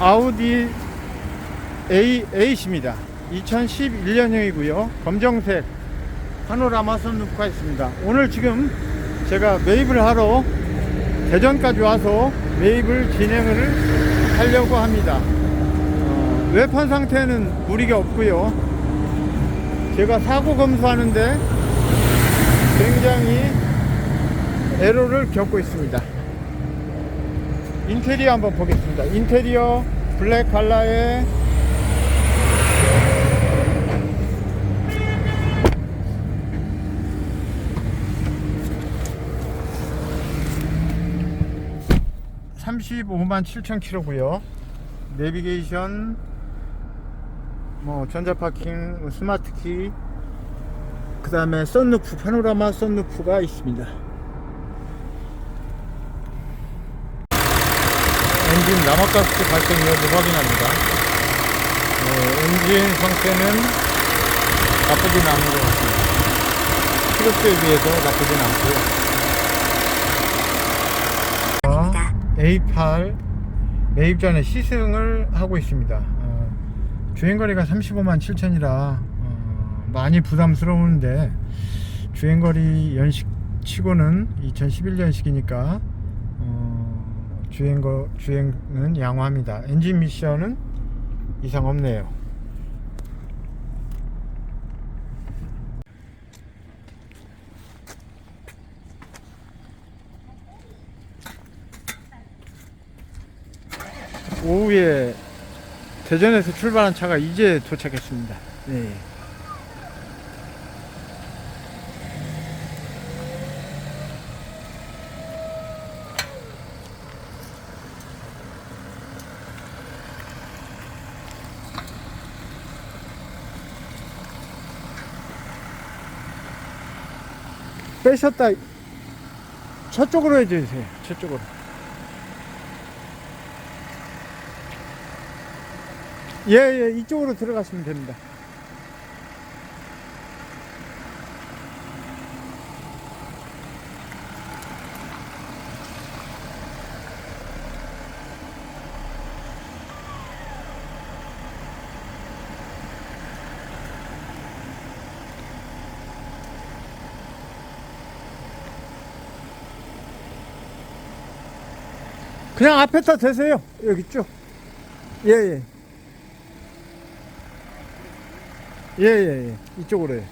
아우디 A8입니다. 2011년형이고요. 검정색 파노라마 선루프가 있습니다. 오늘 지금 제가 매입을 하러 대전까지 와서 매입을 진행을 하려고 합니다. 어, 외판 상태는 무리가 없고요. 제가 사고 검수하는데 굉장히 에러를 겪고 있습니다. 인테리어 한번 보겠습니다. 인테리어 블랙 칼라에 (35만 7천 킬로고요) 내비게이션 뭐 전자 파킹 스마트키 그 다음에 썬루프 파노라마 썬루프가 있습니다 엔진 남아가스 발생 여부 확인합니다. 네, 엔진 상태는 나쁘진 않은 것 같습니다. 키로수에 비해서 나쁘진 않고요. A8 매입 전에 시승을 하고 있습니다. 어, 주행거리가 35만 7천이라 어, 많이 부담스러운데 주행거리 연식 치고는 2011년식이니까 어, 주행거 주행은 양호합니다. 엔진 미션은 이상 없네요. 오후에 대전에서 출발한 차가 이제 도착했습니다. 네. 빼셨다. 저쪽으로 해주세요. 저쪽으로. 예, 예, 이쪽으로 들어가시면 됩니다. 그냥 앞에다 대세요. 여기 쭉. 예, 예. 예, 예, 예. 이쪽으로 해.